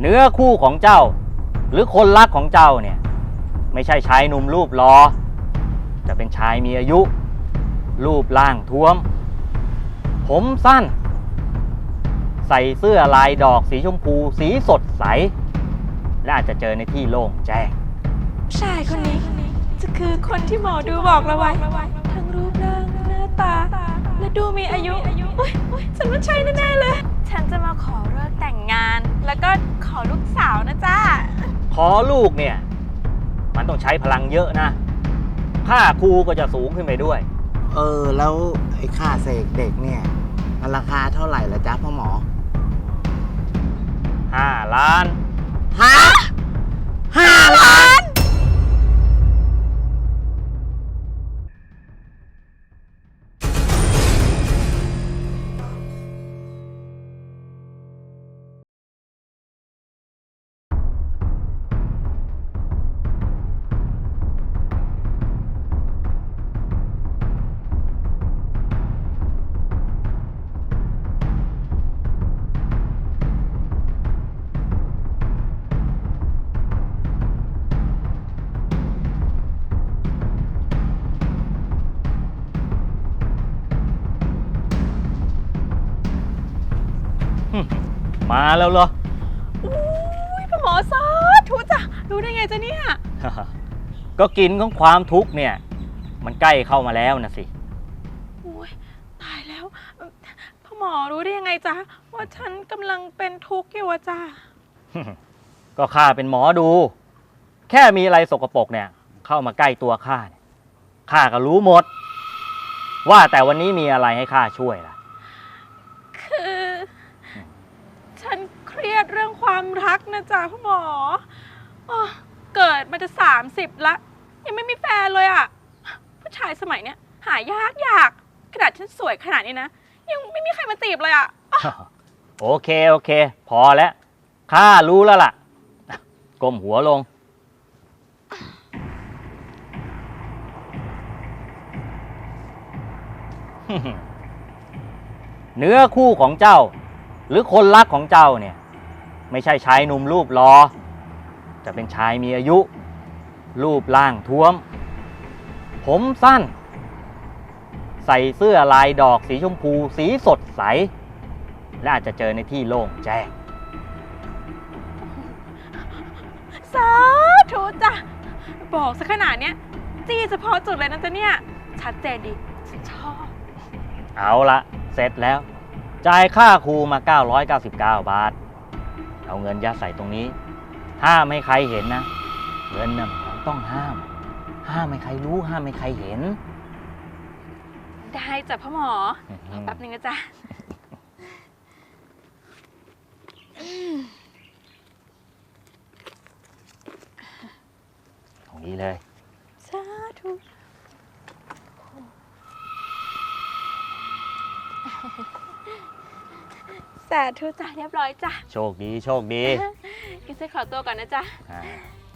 เนื้อคู่ของเจ้า หรือคนรักของเจ้าเนี่ย ไม่ใช่ชายหนุ่มรูปหลอแต่เป็นชายมีอายุ รูปร่างท้วม ผมสั้น ใส่เสื้อลายดอกสีชมพู สีสดใส และอาจจะเจอในที่โล่งแจ้งชายคนนี้ จะคือคนที่หมอดูบอกเราไว้ ทั้งรูปร่างหน้าตา และดูมีอายุอุ๊ยอุ๊ยฉันว่าใช่แน่ๆเลย ฉันจะมาขอเลิกแต่งงาน แล้วก็ขอลูกสาวนะจ้า ขอลูกเนี่ย มันต้องใช้พลังเยอะนะ ค่าครูก็จะสูงขึ้นไปด้วย เออ แล้วไอ้ค่าเสกเด็กเนี่ยมันราคาเท่าไหร่ละจ๊ะพ่อหมอ 5 ล้าน ฮะ มาแล้วเหรอ อุ้ยพ่อหมอซาทุจ้ะรู้ได้ไงจ๊ะเนี่ย ก็กินของความทุกข์เนี่ย มันใกล้เข้ามาแล้วนะสิอุ้ยตายแล้วเอ่อพ่อหมอรู้ได้ยังไงจ๊ะ ว่าฉันกำลังเป็นทุกข์อยู่อะจ้าก็ข้าเป็นหมอดู แค่มีอะไรสกปรกเนี่ย เข้ามาใกล้ตัวข้าเนี่ยข้าก็รู้หมด ว่าแต่วันนี้มีอะไรให้ข้าช่วยล่ะ คือ ฉันเครียดเรื่องความรัก นะจ๊ะพ่อหมอเอ้อเกิดมาจะสามสิบละ ยังไม่มีแฟนเลยอะผู้ชายสมัยเนี้ยหายากยากขนาดฉันสวยขนาดนี้นะ ยังไม่มีใครมาจีบเลยอะโอเคโอเค พอแล้วข้ารู้แล้วล่ะก้มหัวลง เนื้อคู่ของเจ้า หรือคนรักของเจ้าเนี่ย ไม่ใช่ชายหนุ่มรูปหลอแต่เป็นชายมีอายุ รูปร่างท้วม ผมสั้น ใส่เสื้อลายดอกสีชมพูสีสดใส และอาจจะเจอในที่โล่งแจ้งสาธุจ้ะ บอกซะขนาดเนี้ย จี้เฉพาะจุดเลยนะจ๊ะเนี่ย ชัดเจนดีฉันชอบ เอาละเสร็จแล้ว จ่ายค่าครูมา 999 บาท เอาเงินยัดใส่ตรงนี้ ห้ามให้ใครเห็นนะ เงินน่ะมันต้องห้าม ห้ามให้ใครรู้ ห้ามให้ใครเห็น ได้จ้ะพ่อหมอแป๊บนึงนะจ๊ะ ตรงนี้เลย สาธุ สาธุจ้ะเรียบร้อยจ้ะโชคดีโชคดีกินเสขอตัวก่อนนะจ๊ะอ่า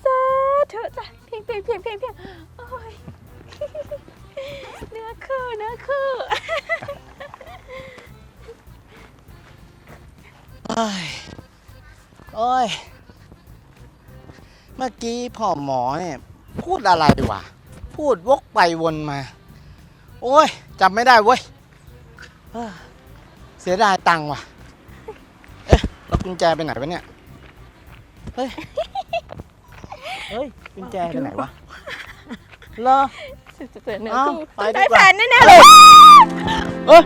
สาธุจ้ะเพียงเพียงเพียงเพียงเพียงโอ้ยเนื้อคู่เนื้อคู่โอ้ยโอ้ย เมื่อกี้พ่อหมอเนี่ยพูดอะไรวะ พูดวกไปวนมา โอ้ยจำไม่ได้เว้ยเอ้อเสียดายตังค์ว่ะเอ๊ะ แล้วกุญแจไปไหนวะเนี่ย เฮ้ย เฮ้ย กุญแจไปไหนวะเหรอจะเจอเนื้อเอ้าคู่ไปต้องดีได้กว่าแฟนแน่ๆเลยเอ้ย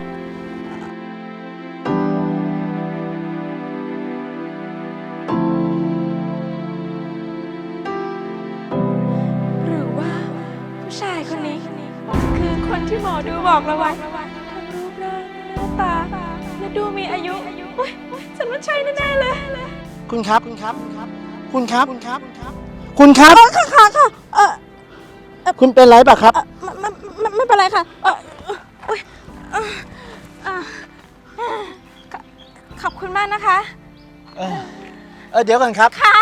หรือว่า ผู้ชายคนนี้ คือคนที่หมอดูบอกเราไว้ทั้งรูปร่างหน้าตาและดูมีอายุ อุ๊ยฉันว่าใช่แน่ๆเลยคุณครับคุณครับ คุณครับ คุณครับ คุณครับ คุณครับค่ะค่ะค่ะเออคุณเป็นไรปะครับ ไม่ไม่ไม่เป็นไรค่ะเอออุ๊ยเอ่อเอ่อขอขอบคุณมากนะคะ เออเออเดี๋ยวก่อนครับ ค่ะ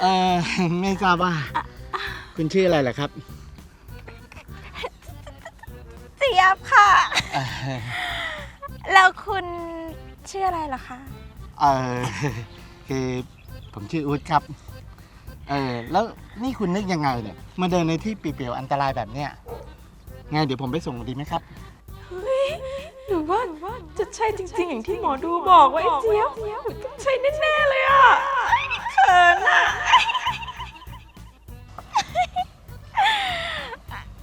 เออไม่ทราบว่า คุณชื่ออะไรเหรอครับ เจี๊ยบค่ะเอ่อแล้วคุณชื่ออะไรล่ะคะ เออคือผมชื่ออู๊ดครับ เออแล้วนี่คุณนึกยังไงเนี่ยมาเดินในที่เปลี่ยวๆอันตรายแบบเนี้ยไงเดี๋ยวผมไปส่งดีไหมครับ หรือว่าจะใช่จริงๆ อย่างที่หมอดูบอกว่าไอ้เจี๊ยบต้องใช่แน่ๆเลยอะเขินอะ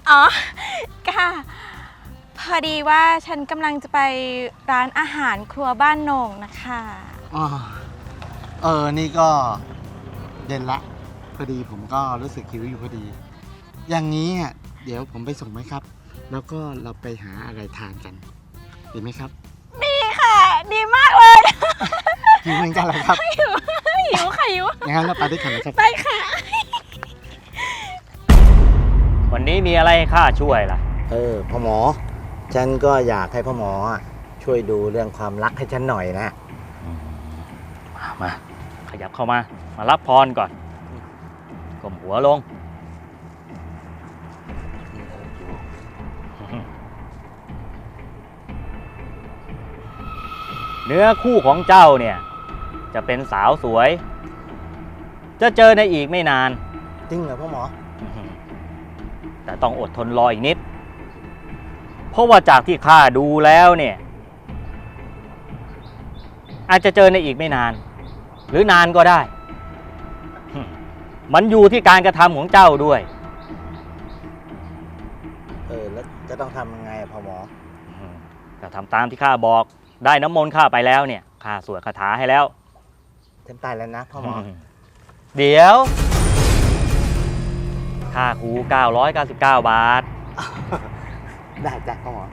อ๋อค่ะ พอดีว่าฉันกำลังจะไปร้านอาหารครัวบ้านโหน่งนะคะ อ๋อเออ นี่ก็เย็นละ พอดีผมก็รู้สึกหิวอยู่พอดี อย่างนี้อะเดี๋ยวผมไปส่งไหมครับ แล้วก็เราไปหาอะไรทานกันดีไหมครับดีค่ะ ดีมากเลย หิวเหมือนกันเหรอครับหิวค่ะหิวงั้นเราไปด้วยกันนะครับ ไปค่ะ วันนี้มีอะไรให้ข้าช่วยล่ะ เออพ่อหมอ ฉันก็อยากให้พ่อหมออะช่วยดูเรื่องความรักให้ฉันหน่อยนะ มามา ขยับเข้ามา มารับพรก่อนก้มหัวลง เนื้อคู่ของเจ้าเนี่ย จะเป็นสาวสวย จะเจอในอีกไม่นาน จริงเหรอพ่อหมอ แต่ต้องอดทนรออีกนิด เพราะว่าจากที่ข้าดูแล้วเนี่ย อาจจะเจอในอีกไม่นาน หรือนานก็ได้ มันอยู่ที่การกระทำของเจ้าด้วย เออ แล้วจะต้องทำยังไงอะพ่อหมอ ก็ทำตามที่ข้าบอกได้น้ำมนต์ข้าไปแล้วเนี่ยข้าสวดคาถาให้แล้วฉันตายแล้วนะพ่อหมอ เดี๋ยวค่าครู999 บาท ได้จ้ะพ่อหมอ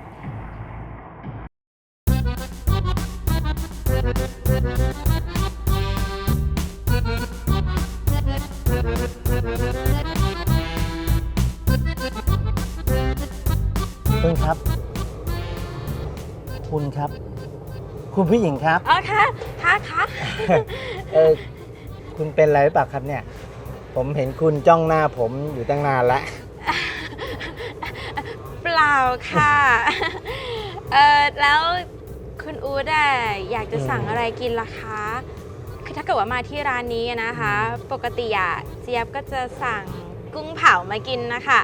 คุณครับ คุณครับ คุณผู้หญิงครับ อ๋อค่ะค่ะค่ะเออคุณเป็นอะไรหรือเปล่าครับเนี่ย ผมเห็นคุณจ้องหน้าผมอยู่ตั้งนานแล้ว เปล่าค่ะ เออแล้วคุณอูดอะอยากจะสั่งอะไรกินล่ะคะ คือถ้าเกิดว่ามาที่ร้านนี้นะคะ ปกติอะเจี๊ยบก็จะสั่งกุ้งเผามากินนะคะ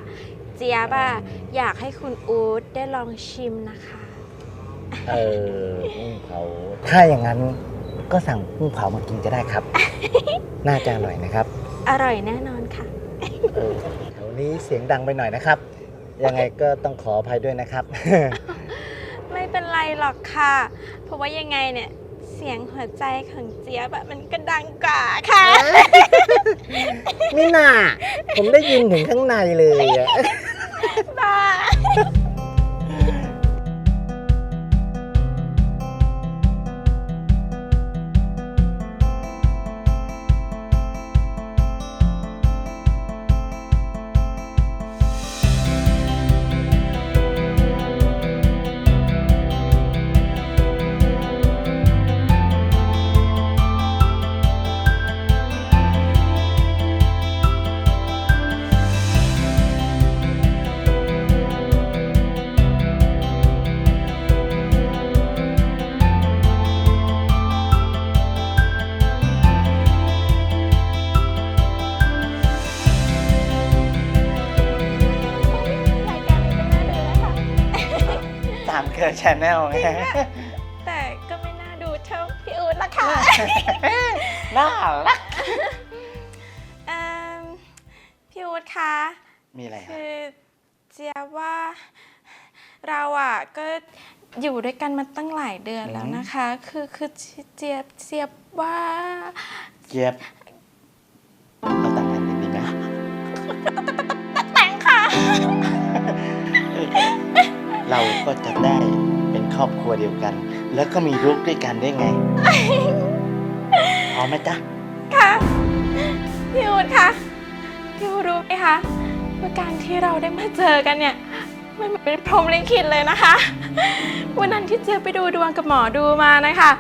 เจี๊ยบอะอยากให้คุณอูดได้ลองชิมนะคะ เออกุ้งเผา ถ้าอย่างนั้นก็สั่งกุ้งเผามากินก็ได้ครับ น่าจะอร่อยนะครับ อร่อยแน่นอนค่ะ เออแถวนี้เสียงดังไปหน่อยนะครับ ยังไงก็ต้องขออภัยด้วยนะครับ ไม่เป็นไรหรอกค่ะ เพราะว่ายังไงเนี่ย เสียงหัวใจของเจี๊ยบอะมันก็ดังกว่าค่ะ นี่น่าผมได้ยินถึงข้างในเลยอะ บ้า เคอร์ชแนลไงแต่ก็ไม่น่าดูเท่าพี่อู๊ดละค่ะน่ารักเอิ่มพี่อู๊ดคะมีอะไรอะคือเจี๊ยบว่าเราอะก็อยู่ด้วยกันมาตั้งหลายเดือนแล้วนะคะ คือคือเจี๊ยบเจี๊ยบว่าเจี๊ยบเราแต่งงานกันดีไหมแต่งค่ะ เราก็จะได้เป็นครอบครัวเดียวกัน แล้วก็มีลูกด้วยกันได้ไงพร้อมไหมจ๊ะ ค่ะ พี่อู๊ดคะพี่อู๊ดรู้ไหมคะว่าการที่เราได้มาเจอกันเนี่ย มันเหมือนเป็นพรหมลิขิตเลยนะคะ วันนั้นที่เจี๊ยบไปดูดวงกับหมอดูมานะคะ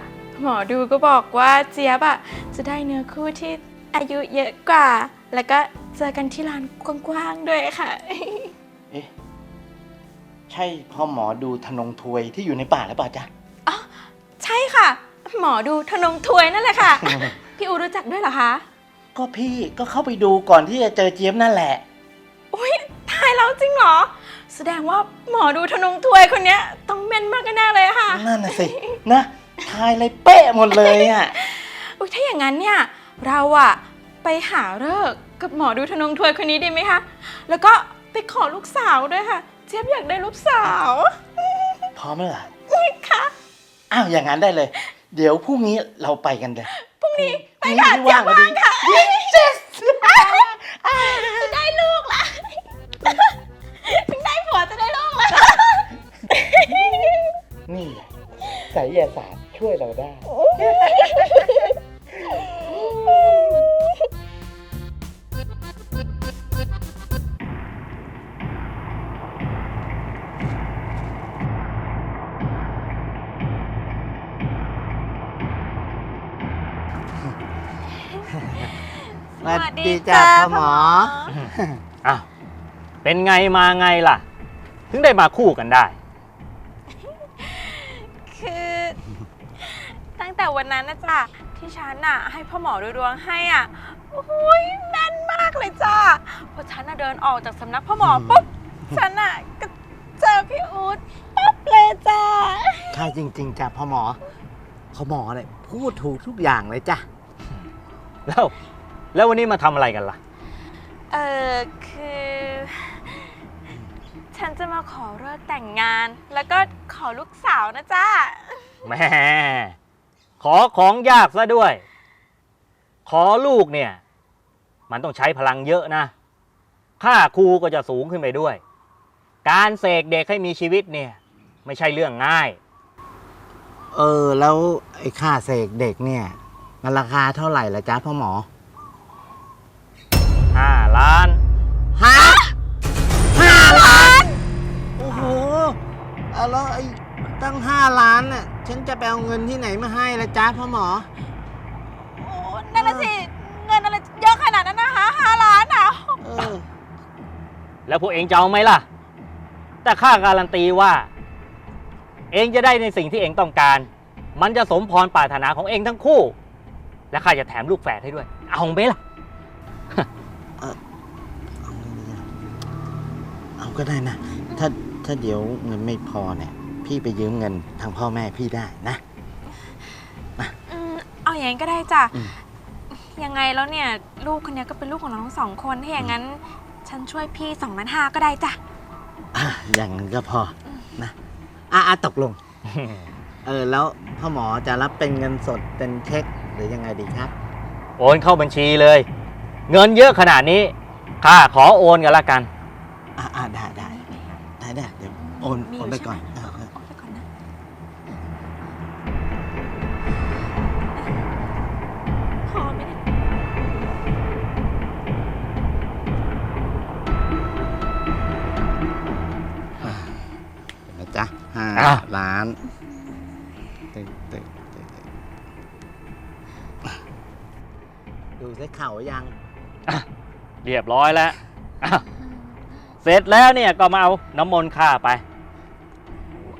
หมอดูก็บอกว่าเจี๊ยบอะจะได้เนื้อคู่ที่อายุเยอะกว่า แล้วก็เจอกันที่ลานกว้างๆด้วยค่ะเอ๊ะใช่พ่อหมอดูธนงทวยที่อยู่ในป่าหรือเปล่าจ๊ะใช่ค่ะ หมอดูธนงถวยนั่นแหละค่ะ พี่อูรู้จักด้วยเหรอคะ ก็พี่ก็เข้าไปดูก่อนที่จะเจอเจี๊ยบนั่นแหละ อุ้ยตายแล้วจริงเหรอ แสดงว่าหมอดูทนงถวยคนเนี้ยต้องแม่นมากแน่ๆเลยอะค่ะ นั่นน่ะสินะทายเลยเป๊ะหมดเลยอะ อุ้ยถ้าอย่างนั้นเนี่ยเราอะไปหาเลิกษ์กับหมอดูทนงถวยคนนี้ดีไหมคะ แล้วก็ไปขอลูกสาวด้วยค่ะ เจี๊ยบอยากได้ลูกสาวพร้อมแล้วเหรอค่ะอ้าวอย่างนั้นได้เลย เดี๋ยวพรุ่งนี้เราไปกันเลยพรุ่งนี้ไปพรุ่งค่ะนี้เจี๊ยว่างบพอดีว่างค่ะ Yes จะได้ลูกละถึงได้ผัวจะได้ลูกแล้วนี่ไงไสยศาสตร์ช่วยเราได้ ดีจ้ะพ่อหมอ อ้าวเป็นไงมาไงล่ะ ถึงได้มาคู่กันได้ คือตั้งแต่วันนั้นนะจ๊ะที่ฉันอะให้พ่อหมอดูดวงให้อะโอ้ยแม่นมากเลยจ้ะพอฉันอะเดินออกจากสำนักพ่อหมอปุ๊บฉันอะก็เจอพี่อู๊ดปั๊บเลยจ้ะใช่จริง ๆจ้ะพ่อหมอพ่อหมอเนี่ยพูดถูกทุกอย่างเลยจ้ะแล้ว แล้ววันนี้มาทำอะไรกันล่ะ เออคือ ฉันจะมาขอเลิกแต่งงาน แล้วก็ขอลูกสาวนะจ๊ะแหม่ขอของยากซะด้วย ขอลูกเนี่ย มันต้องใช้พลังเยอะนะ ค่าครูก็จะสูงขึ้นไปด้วย การเสกเด็กให้มีชีวิตเนี่ย ไม่ใช่เรื่องง่าย เออ แล้วไอ้ค่าเสกเด็กเนี่ย มันราคาเท่าไหร่ละจ๊ะพ่อหมอ5 ล้าน ฮะห้าล้าน โอ้โหเอาแล้วไอ้ตั้งห้าล้านน่ะ ฉันจะไปเอาเงินที่ไหนมาให้ละจ๊ะพ่อหมอ โอ้นั่นน่ะสิเงินอะไรเยอะขนาดนั้นนะคะห้าล้านอะเออ แล้วพวกเองจะเอาไหมล่ะ แต่ข้าการันตีว่า เองจะได้ในสิ่งที่เองต้องการ มันจะสมพรปรารถนาของเองทั้งคู่ และข้าจะแถมลูกแฝดให้ด้วย เอาไหมล่ะ ก็ได้นะ ถ้าถ้าเดี๋ยวเงินไม่พอเนี่ย พี่ไปยืมเงินทางพ่อแม่พี่ได้นะ อืมเอาอย่างนั้นก็ได้จ้ะ อืม ยังไงแล้วเนี่ย ลูกคนเนี้ยก็เป็นลูกของเราทั้งสองคน ถ้าอย่างนั้น ฉันช่วยพี่สองล้านห้าก็ได้จ้ะ อะอย่างนั้นก็พอนะอะอะตกลง เออแล้วพ่อหมอจะรับเป็นเงินสดเป็นเช็คหรือยังไงดีครับ โอนเข้าบัญชีเลย เงินเยอะขนาดนี้ข้าขอโอนกันละกัน อะอะได้ได้ได้ได้เดี๋ยว โอนมีโอนไปก่อนใช่ไหมเออเออโอนไปก่อนนะ พอไหมเนี่ยเห็นไหมจ๊ะห้าอะ ล้านตึกตึกตึกตึกดูสิเข่ายัง เรียบร้อยแล้วอะเสร็จแล้วเนี่ยก็มาเอาน้ำมนต์ข้าไป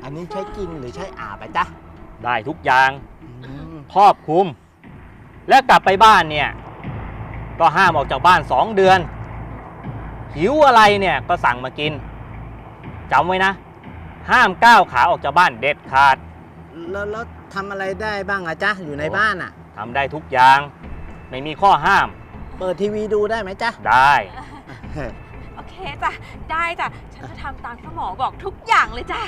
อันนี้ใช้กินหรือใช้อาบไปจ๊ะได้ทุกอย่างอืมครอบคลุม และกลับไปบ้านเนี่ยก็ห้ามออกจากบ้านสองเดือน หิวอะไรเนี่ยก็สั่งมากินจำไว้นะ ห้ามก้าวขาออกจากบ้านเด็ดขาดแล้วแล้วทำอะไรได้บ้างอะจ๊ะอยู่ในบ้านอะทำได้ทุกอย่าง ไม่มีข้อห้ามเปิดทีวีดูได้ไหมจ๊ะ ได้ โอเคจ้ะ ได้จ้ะ ฉันจะทำตามที่หมอบอกทุกอย่างเลยจ้ะ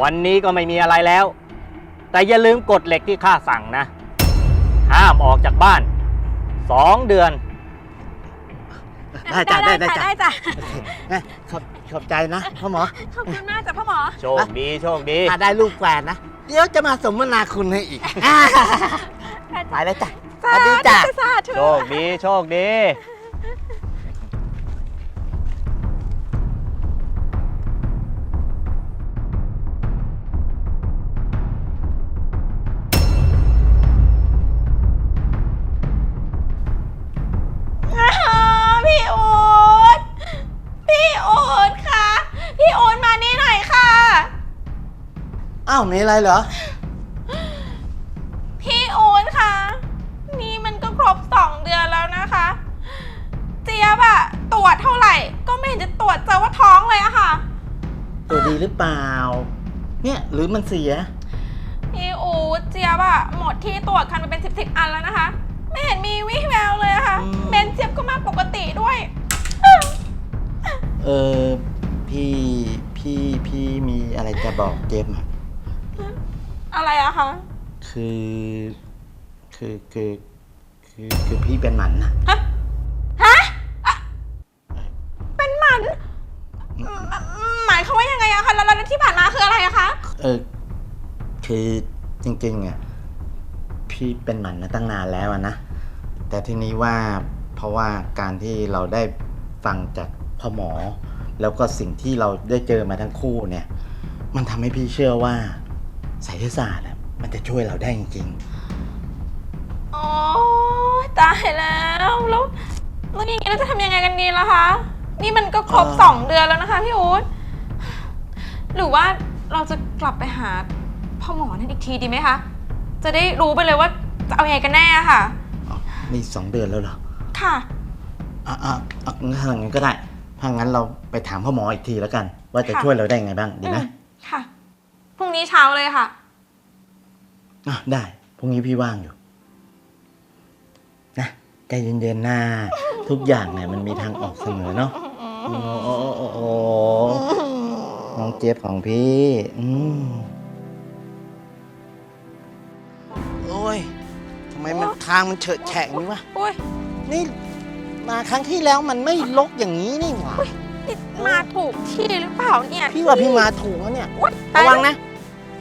วันนี้ก็ไม่มีอะไรแล้ว แต่อย่าลืมกฎเหล็กที่ข้าสั่งนะ ห้ามออกจากบ้านสองเดือน ได้จ้ะได้ได้จ้ะได้จ้ะโอเคแม่ขอบขอบใจนะพ่อหมอขอบคุณมากจ้ะพ่อหมอ โชคดีโชคดี ถ้าได้ลูกแฝดนะ เดี๋ยวจะมาสมนาคุณให้อีกอ่าไปแล้วจ้ะสวัสดีจ้ะ สาธุ โชคดีโชคดี พี่อูดมานี่หน่อยค่ะ อ้าว มีอะไรเหรอ พี่อูดค่ะ นี่รบสองเดือนแล้วนะคะ เจี๊ยบอะตรวจเท่าไหร่ ก็ไม่เห็นจะตรวจเจอว่าท้องเลยอะค่ะ ตัวดีหรือเปล่า เนี่ย หรือมันเสีย พี่อูดเจี๊ยบอะหมดที่ตรวจคันไปเป็นสิบสิบอันแล้วนะคะ ไม่เห็นมีวี่แววเลยอะค่ะอืมเมนเจี๊ยบก็มาปกติด้วย เออ พี่พี่พี่มีอะไรจะบอกเจมส์อะอะไรอะคะคือคือคือคือคือพี่เป็นหมันนะฮะฮะอะเป็นหมันหมหมายเขามว่ายังไงอะคะแล้วแล้วที่ผ่านมาคืออะไรอะคะเออคือจริงๆอะพี่เป็นหมันมาตั้งนานแล้วอะนะแต่ทีนี้ว่าเพราะว่าการที่เราได้ฟังจากพ่อหมอ แล้วก็สิ่งที่เราได้เจอมาทั้งคู่เนี่ย มันทำให้พี่เชื่อว่าไสยศาสตร์อะมันจะช่วยเราได้จริงโอ้ยตายแล้วแล้วแล้วอย่างนี้เราจะทำยังไงกันดีล่ะคะ นี่มันก็ครบเออสองเดือนแล้วนะคะพี่อู๊ดหรือว่าเราจะกลับไปหาพ่อหมอนั่นอีกทีดีไหมคะ จะได้รู้ไปเลยว่าจะเอายังไงกันแน่ค่ะ ๆอ๋อนี่สองเดือนแล้วเหรอค่ะ อะอะอะงั้นถ้าอย่างนั้นก็ได้ ถ้างั้นเราไปถามพ่อหมออีกทีแล้วกัน ว่าจะค่ะ ช่วยเราได้ยังไงบ้างดีไหมอืมค่ะ พรุ่งนี้เช้าเลยค่ะ อะได้พรุ่งนี้พี่ว่างอยู่นะใจเย็นๆนะทุกอย่างเนี่ยมันมีทางออกเสมอเนาะโอ้โอ้โอ้โอ้น้องเจี๊ยบของพี่อืมโอ้ยทำไมมันทางมันเฉอะแฉะอย่างนี้วะ อุ้ยนี่ มาครั้งที่แล้วมันไม่ลกอย่างนี้นี่หว่านี่มาถูกที่หรือเปล่าเนี่ยพี่ว่าพี่มาถูกแล้วเนี่ยอุ๊ยระวังนะ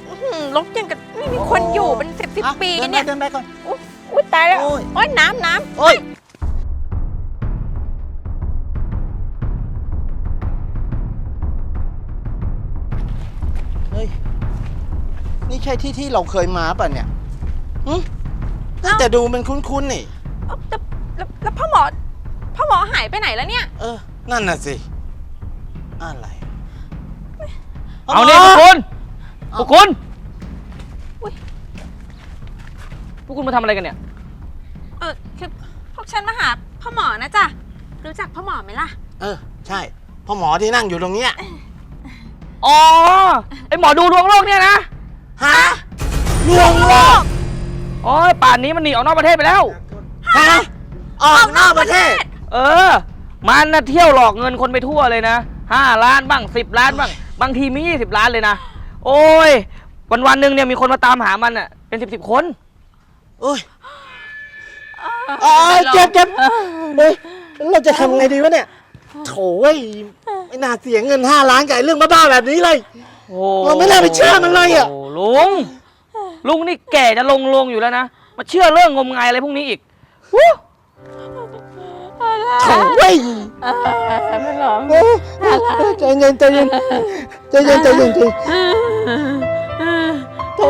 อื้อหือลกยังกับไม่มีคนอยู่เป็นสิบสิบอะปีเดินไปเนี่ย เดินไปก่อน อุ้ยตายแล้ว โอ้ย โอ้ยน้ำน้ำ โอ้ยเฮ้ยนี่ใช่ที่ที่เราเคยมาป่ะเนี่ยหึแต่ดูมันคุ้นๆนี่ เอ้าแล้วแล้วแล้วพ่อหมอ พ่อหมอหายไปไหนแล้วเนี่ย เออ นั่นน่ะสิ อะไรเอาเนี่ยพวกคุณพวกคุณอุ๊ย พวกคุณมาทำอะไรกันเนี่ย เออคือพวกฉันมาหาพ่อหมอนะจ๊ะ รู้จักพ่อหมอไหมล่ะ เออ ใช่ พ่อหมอที่นั่งอยู่ตรงเนี้ย อ๋อ ไอหมอดูดวงโลกเนี่ยนะ ฮะลวงโลกอ๋อ ป่านนี้มันหนีออกนอกประเทศไปแล้ว ฮะ ออกนอกประเทศ เออ มันนะเที่ยวหลอกเงินคนไปทั่วเลยนะห้าล้านบ้างสิบล้านบ้าง บางทีมียี่สิบล้านเลยนะ โอ้ย วันวันๆหนึ่งเนี่ยมีคนมาตามหามันอะ เป็นสิบสิบคน โอ้ยเอยเจ็บเจ็บเฮ้ยเราจะทำไงดีวะเนี่ยโถเว้ยไม่น่าเสียเงินห้าล้านกับไอ้เรื่องบ้าๆแบบนี้เลย โอ้เราไม่น่าไปเชื่อมันเลยอะ โลุง ลุงนี่แก่จะลงลงอยู่แล้วนะ มาเชื่อเรื่องงมงายอะไรพวกนี้อีกวู้ ถอยเว้ยมันร้อง ใจเย็นใจเย็นใจเย็นใจเย็นทีโถ่